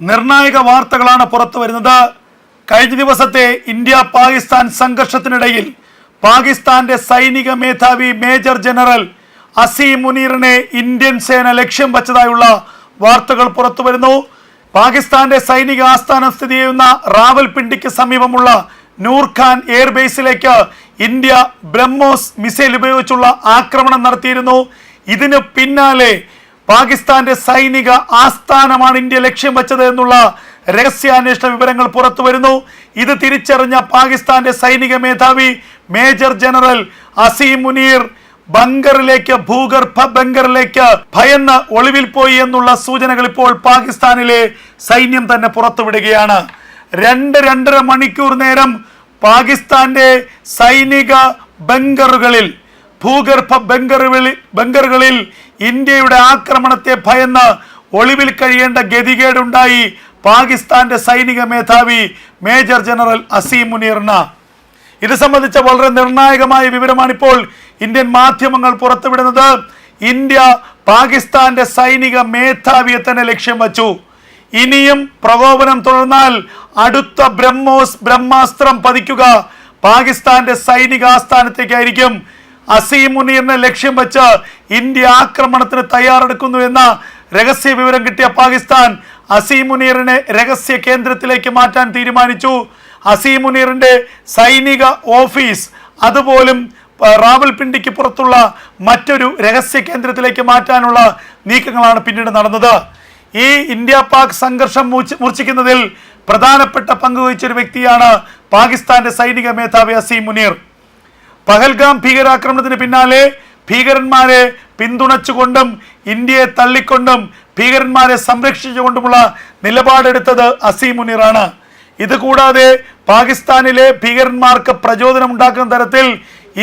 നിർണായക വാർത്തകളാണ് പുറത്തു വരുന്നത്. കഴിഞ്ഞ ദിവസത്തെ ഇന്ത്യ പാകിസ്ഥാൻ സംഘർഷത്തിനിടയിൽ പാകിസ്ഥാന്റെ സൈനിക മേധാവി മേജർ ജനറൽ അസീം മുനീറിനെ ഇന്ത്യൻ സേന ലക്ഷ്യം വച്ചതായുള്ള വാർത്തകൾ പുറത്തു വരുന്നു. പാകിസ്ഥാന്റെ സൈനിക ആസ്ഥാനം സ്ഥിതി ചെയ്യുന്ന റാവൽപിണ്ടിക്ക് സമീപമുള്ള നൂർഖാൻ എയർബേസിലേക്ക് ഇന്ത്യ ബ്രഹ്മോസ് മിസൈൽ ഉപയോഗിച്ചുള്ള ആക്രമണം നടത്തിയിരുന്നു. ഇതിന് പിന്നാലെ പാകിസ്ഥാന്റെ സൈനിക ആസ്ഥാനമാണ് ഇന്ത്യ ലക്ഷ്യം വെച്ചത് എന്നുള്ള രഹസ്യാന്വേഷണ വിവരങ്ങൾ പുറത്തു വരുന്നു. ഇത് തിരിച്ചറിഞ്ഞ പാകിസ്ഥാന്റെ സൈനിക മേധാവി മേജർ ജനറൽ അസീം മുനീർ ബങ്കറിലേക്ക് ഭൂഗർഭ ബങ്കറിലേക്ക് ഭയന്ന് ഒളിവിൽ പോയി എന്നുള്ള സൂചനകൾ ഇപ്പോൾ പാകിസ്ഥാനിലെ സൈന്യം തന്നെ പുറത്തുവിടുകയാണ് രണ്ട് രണ്ടര മണിക്കൂർ നേരം പാകിസ്ഥാന്റെ സൈനിക ബങ്കറുകളിൽ ഭൂഗർഭ ബംഗറുകളിൽ ബംഗറുകളിൽ ഇന്ത്യയുടെ ആക്രമണത്തെ ഭയന്ന് ഒളിവിൽ കഴിയേണ്ട ഗതികേടുണ്ടായി പാകിസ്ഥാന്റെ സൈനിക മേധാവി മേജർ ജനറൽ അസീം മുനീർണ ഇത് സംബന്ധിച്ച വളരെ നിർണായകമായ വിവരമാണിപ്പോൾ ഇന്ത്യൻ മാധ്യമങ്ങൾ പുറത്തുവിടുന്നത്. ഇന്ത്യ പാകിസ്ഥാന്റെ സൈനിക മേധാവിയെ തന്നെ ലക്ഷ്യം വച്ചു. ഇനിയും പ്രകോപനം തുടർന്നാൽ അടുത്ത ബ്രഹ്മോസ് ബ്രഹ്മാസ്ത്രം പതിക്കുക. പാകിസ്ഥാന്റെ സൈനിക ആസ്ഥാനത്തേക്കായിരിക്കും അസീം മുനീറിനെ ലക്ഷ്യം വെച്ച് ഇന്ത്യ ആക്രമണത്തിന് തയ്യാറെടുക്കുന്നു എന്ന രഹസ്യ വിവരം കിട്ടിയ പാകിസ്ഥാൻ അസീമുനീറിനെ രഹസ്യ കേന്ദ്രത്തിലേക്ക് മാറ്റാൻ തീരുമാനിച്ചു. അസീമുനീറിന്റെ സൈനിക ഓഫീസ് അതുപോലും റാവൽപിണ്ടിക്ക് പുറത്തുള്ള മറ്റൊരു രഹസ്യ കേന്ദ്രത്തിലേക്ക് മാറ്റാനുള്ള നീക്കങ്ങളാണ് പിന്നീട് നടന്നത്. ഈ ഇന്ത്യ പാക് സംഘർഷം മൂർച്ഛിക്കുന്നതിൽ പ്രധാനപ്പെട്ട പങ്കുവഹിച്ചൊരു വ്യക്തിയാണ് പാകിസ്ഥാന്റെ സൈനിക മേധാവി അസീം മുനീർ. പഹൽഗാം ഭീകരാക്രമണത്തിന് പിന്നാലെ ഭീകരന്മാരെ പിന്തുണച്ചുകൊണ്ടും ഇന്ത്യയെ തള്ളിക്കൊണ്ടും ഭീകരന്മാരെ സംരക്ഷിച്ചുകൊണ്ടുമുള്ള നിലപാടെടുത്തത് അസീം മുനീറാണ്. ഇതുകൂടാതെ പാകിസ്ഥാനിലെ ഭീകരന്മാർക്ക് പ്രചോദനം ഉണ്ടാക്കുന്ന തരത്തിൽ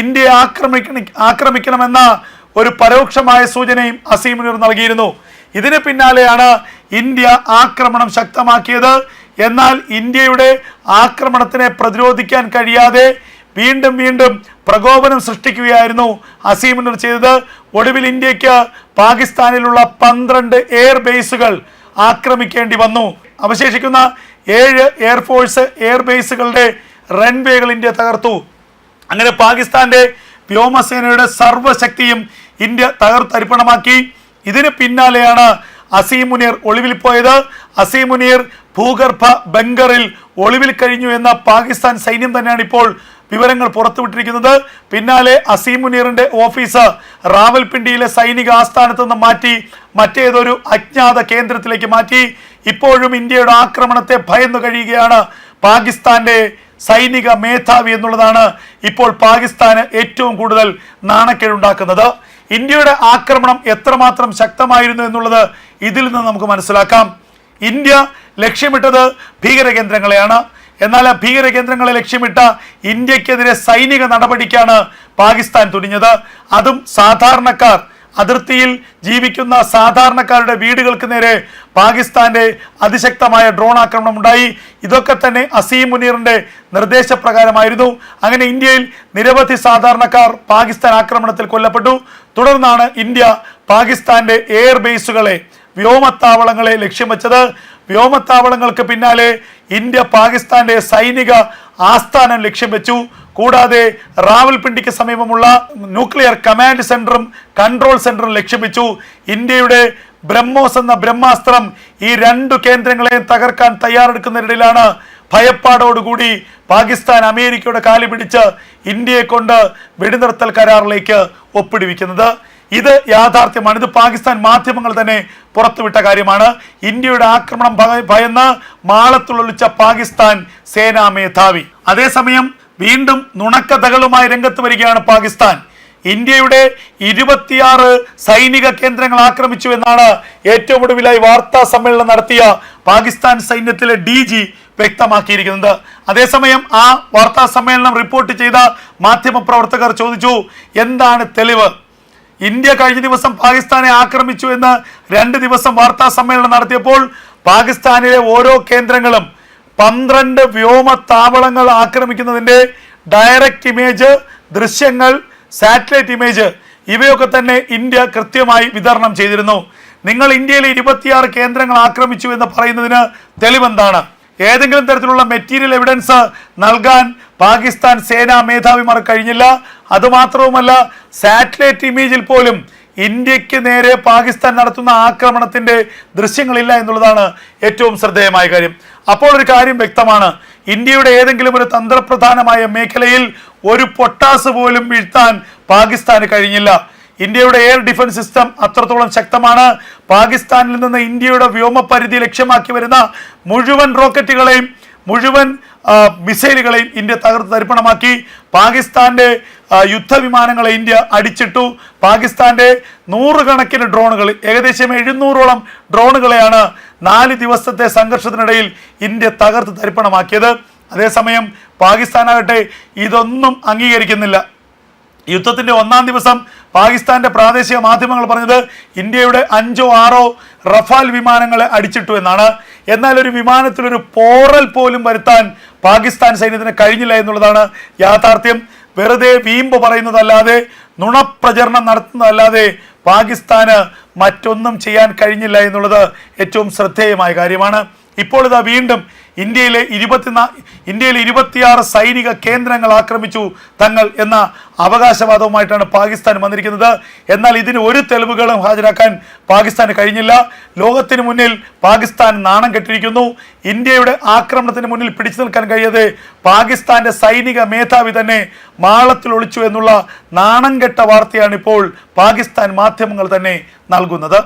ഇന്ത്യയെ ആക്രമിക്കണ ആക്രമിക്കണമെന്ന ഒരു പരോക്ഷമായ സൂചനയും അസീം മുനീർ നൽകിയിരുന്നു. ഇതിന് പിന്നാലെയാണ് ഇന്ത്യ ആക്രമണം ശക്തമാക്കിയത്. എന്നാൽ ഇന്ത്യയുടെ ആക്രമണത്തിനെ പ്രതിരോധിക്കാൻ കഴിയാതെ വീണ്ടും വീണ്ടും പ്രകോപനം സൃഷ്ടിക്കുകയായിരുന്നു അസീമിനർ ചെയ്തത്. ഒടുവിൽ ഇന്ത്യയ്ക്ക് പാകിസ്ഥാനിലുള്ള പന്ത്രണ്ട് എയർ ബേസുകൾ ആക്രമിക്കേണ്ടി വന്നു. അവശേഷിക്കുന്ന ഏഴ് എയർഫോഴ്സ് എയർ ബേസുകളുടെ റൺവേകൾ ഇന്ത്യ തകർത്തു. അങ്ങനെ പാകിസ്ഥാന്റെ വ്യോമസേനയുടെ സർവശക്തിയും ഇന്ത്യ തകർത്തരിപ്പണമാക്കി ഇതിന് പിന്നാലെയാണ് അസീം മുനീർ ഒളിവിൽ പോയത്. അസീം മുനീർ ഭൂഗർഭ ബങ്കറിൽ ഒളിവിൽ കഴിഞ്ഞു എന്ന പാകിസ്ഥാൻ സൈന്യം തന്നെയാണ് ഇപ്പോൾ വിവരങ്ങൾ പുറത്തുവിട്ടിരിക്കുന്നത്. പിന്നാലെ അസീം മുനീറിന്റെ ഓഫീസ് റാവൽപിണ്ടിയിലെ സൈനിക ആസ്ഥാനത്ത് നിന്ന് മാറ്റി മറ്റേതൊരു അജ്ഞാത കേന്ദ്രത്തിലേക്ക് മാറ്റി. ഇപ്പോഴും ഇന്ത്യയുടെ ആക്രമണത്തെ ഭയന്നു കഴിയുകയാണ് പാകിസ്ഥാന്റെ സൈനിക മേധാവി എന്നുള്ളതാണ് ഇപ്പോൾ പാകിസ്ഥാന് ഏറ്റവും കൂടുതൽ നാണക്കേടുണ്ടാക്കുന്നത്. ഇന്ത്യയുടെ ആക്രമണം എത്രമാത്രം ശക്തമായിരുന്നു എന്നുള്ളത് ഇതിൽ നിന്ന് നമുക്ക് മനസ്സിലാക്കാം. ഇന്ത്യ ലക്ഷ്യമിട്ടത് ഭീകര കേന്ദ്രങ്ങളെയാണ് എന്നാൽ ഭീകര കേന്ദ്രങ്ങളെ ലക്ഷ്യമിട്ട ഇന്ത്യക്കെതിരെ സൈനിക നടപടിക്കാണ് പാകിസ്ഥാൻ തുനിഞ്ഞത്. അതും സാധാരണക്കാർ അതിർത്തിയിൽ ജീവിക്കുന്ന സാധാരണക്കാരുടെ വീടുകൾക്ക് നേരെ പാകിസ്ഥാന്റെ അതിശക്തമായ ഡ്രോൺ ആക്രമണം ഉണ്ടായി. ഇതൊക്കെ തന്നെ അസീം മുനീറിന്റെ നിർദ്ദേശപ്രകാരമായിരുന്നു. അങ്ങനെ ഇന്ത്യയിൽ നിരവധി സാധാരണക്കാർ പാകിസ്ഥാൻ ആക്രമണത്തിൽ കൊല്ലപ്പെട്ടു. തുടർന്നാണ് ഇന്ത്യ പാകിസ്ഥാന്റെ എയർ ബേസുകളെ വ്യോമത്താവളങ്ങളെ ലക്ഷ്യം വെച്ചത്. വ്യോമത്താവളങ്ങൾക്ക് പിന്നാലെ ഇന്ത്യ പാകിസ്ഥാന്റെ സൈനിക ആസ്ഥാനം ലക്ഷ്യം വെച്ചു. കൂടാതെ റാവൽപിണ്ടിക്ക് സമീപമുള്ള ന്യൂക്ലിയർ കമാൻഡ് സെന്ററും കൺട്രോൾ സെന്ററും ലക്ഷ്യം വെച്ചു. ഇന്ത്യയുടെ ബ്രഹ്മോസ് എന്ന ബ്രഹ്മാസ്ത്രം ഈ രണ്ടു കേന്ദ്രങ്ങളെയും തകർക്കാൻ തയ്യാറെടുക്കുന്നതിനിടയിലാണ് ഭയപ്പാടോടുകൂടി പാകിസ്ഥാൻ അമേരിക്കയുടെ കാലി പിടിച്ച് ഇന്ത്യയെ കൊണ്ട് വെടിനിർത്തൽ കരാറിലേക്ക് ഒപ്പിടിവിക്കുന്നത്. ഇത് യാഥാർത്ഥ്യമാണ്. ഇത് പാകിസ്ഥാൻ മാധ്യമങ്ങൾ തന്നെ പുറത്തുവിട്ട കാര്യമാണ്. ഇന്ത്യയുടെ ആക്രമണം ഭയന്ന് മാളത്തുള്ളൊളിച്ച പാകിസ്ഥാൻ സേനാ മേധാവി. അതേസമയം വീണ്ടും നുണക്കഥകളുമായി രംഗത്ത് വരികയാണ് പാകിസ്ഥാൻ. ഇന്ത്യയുടെ ഇരുപത്തിയാറ് സൈനിക കേന്ദ്രങ്ങൾ ആക്രമിച്ചു എന്നാണ് ഏറ്റവും ഒടുവിലായി വാർത്താ സമ്മേളനം നടത്തിയ പാകിസ്ഥാൻ സൈന്യത്തിലെ ഡി ജി വ്യക്തമാക്കിയിരിക്കുന്നത്. അതേസമയം ആ വാർത്താ സമ്മേളനം റിപ്പോർട്ട് ചെയ്ത മാധ്യമപ്രവർത്തകർ ചോദിച്ചു എന്താണ് തെളിവ്? ഇന്ത്യ കഴിഞ്ഞ ദിവസം പാകിസ്ഥാനെ ആക്രമിച്ചു എന്ന് രണ്ട് ദിവസം വാർത്താ സമ്മേളനം നടത്തിയപ്പോൾ പാകിസ്ഥാനിലെ ഓരോ കേന്ദ്രങ്ങളും പന്ത്രണ്ട് വ്യോമ താവളങ്ങൾ ആക്രമിക്കുന്നതിന്റെ ഡയറക്റ്റ് ഇമേജ് ദൃശ്യങ്ങൾ സാറ്റലൈറ്റ് ഇമേജ് ഇവയൊക്കെ തന്നെ ഇന്ത്യ കൃത്യമായി വിതരണം ചെയ്തിരുന്നു. നിങ്ങൾ ഇന്ത്യയിലെ ഇരുപത്തിയാറ് കേന്ദ്രങ്ങൾ ആക്രമിച്ചു എന്ന് പറയുന്നതിന് തെളിവെന്താണ്? ഏതെങ്കിലും തരത്തിലുള്ള മെറ്റീരിയൽ എവിഡൻസ് നൽകാൻ പാകിസ്ഥാൻ സേനാ മേധാവിമാർ കഴിഞ്ഞില്ല. അതുമാത്രവുമല്ല സാറ്റലൈറ്റ് ഇമേജിൽ പോലും ഇന്ത്യയ്ക്ക് നേരെ പാകിസ്ഥാൻ നടത്തുന്ന ആക്രമണത്തിന്റെ ദൃശ്യങ്ങളില്ല എന്നുള്ളതാണ് ഏറ്റവും ശ്രദ്ധേയമായ കാര്യം. അപ്പോൾ ഒരു കാര്യം വ്യക്തമാണ്. ഇന്ത്യയുടെ ഏതെങ്കിലും ഒരു തന്ത്രപ്രധാനമായ മേഖലയിൽ ഒരു പൊട്ടാസ് പോലും വീഴ്ത്താൻ പാകിസ്ഥാന് കഴിഞ്ഞില്ല. ഇന്ത്യയുടെ എയർ ഡിഫൻസ് സിസ്റ്റം അത്രത്തോളം ശക്തമാണ്. പാകിസ്ഥാനിൽ നിന്ന് ഇന്ത്യയുടെ വ്യോമപരിധി ലക്ഷ്യമാക്കി വരുന്ന മുഴുവൻ റോക്കറ്റുകളെയും മുഴുവൻ മിസൈലുകളെയും ഇന്ത്യ തകർത്ത് തരിപ്പണമാക്കി. പാകിസ്ഥാന്റെ യുദ്ധവിമാനങ്ങളെ ഇന്ത്യ അടിച്ചിട്ടു. പാകിസ്ഥാന്റെ നൂറുകണക്കിന് ഡ്രോണുകൾ ഏകദേശം എഴുന്നൂറോളം ഡ്രോണുകളെയാണ് നാല് ദിവസത്തെ സംഘർഷത്തിനിടയിൽ ഇന്ത്യ തകർത്ത് തരിപ്പണമാക്കിയത്. അതേസമയം പാകിസ്ഥാനാകട്ടെ ഇതൊന്നും അംഗീകരിക്കുന്നില്ല. യുദ്ധത്തിന്റെ ഒന്നാം ദിവസം പാകിസ്ഥാന്റെ പ്രാദേശിക മാധ്യമങ്ങൾ പറഞ്ഞത് ഇന്ത്യയുടെ അഞ്ചോ ആറോ റഫാൽ വിമാനങ്ങളെ അടിച്ചിട്ടു എന്നാണ്. എന്നാൽ ഒരു വിമാനത്തിൽ ഒരു പോറൽ പോലും വരുത്താൻ പാകിസ്ഥാൻ സൈന്യത്തിന് കഴിഞ്ഞില്ല എന്നുള്ളതാണ് യാഥാർത്ഥ്യം. വെറുതെ വീമ്പ് പറയുന്നതല്ലാതെ നുണപ്രചരണം നടത്തുന്നതല്ലാതെ പാകിസ്ഥാന് മറ്റൊന്നും ചെയ്യാൻ കഴിഞ്ഞില്ല എന്നുള്ളത് ഏറ്റവും ശ്രദ്ധേയമായ കാര്യമാണ്. ഇപ്പോൾ ഇതാ വീണ്ടും ഇന്ത്യയിലെ ഇരുപത്തിനാ ഇന്ത്യയിലെ ഇരുപത്തിയാറ് സൈനിക കേന്ദ്രങ്ങൾ ആക്രമിച്ചു തങ്ങൾ എന്ന അവകാശവാദവുമായിട്ടാണ് പാകിസ്ഥാൻ വന്നിരിക്കുന്നത്. എന്നാൽ ഇതിന് ഒരു തെളിവുകളും ഹാജരാക്കാൻ പാകിസ്ഥാന് കഴിഞ്ഞില്ല. ലോകത്തിന് മുന്നിൽ പാകിസ്ഥാൻ നാണം കെട്ടിരിക്കുന്നു. ഇന്ത്യയുടെ ആക്രമണത്തിന് മുന്നിൽ പിടിച്ചു നിൽക്കാൻ കഴിയാതെ പാകിസ്ഥാന്റെ സൈനിക മേധാവി തന്നെ മാളത്തിൽ ഒളിച്ചു എന്നുള്ള നാണം കെട്ട വാർത്തയാണ് ഇപ്പോൾ പാകിസ്ഥാൻ മാധ്യമങ്ങൾ തന്നെ നൽകുന്നത്.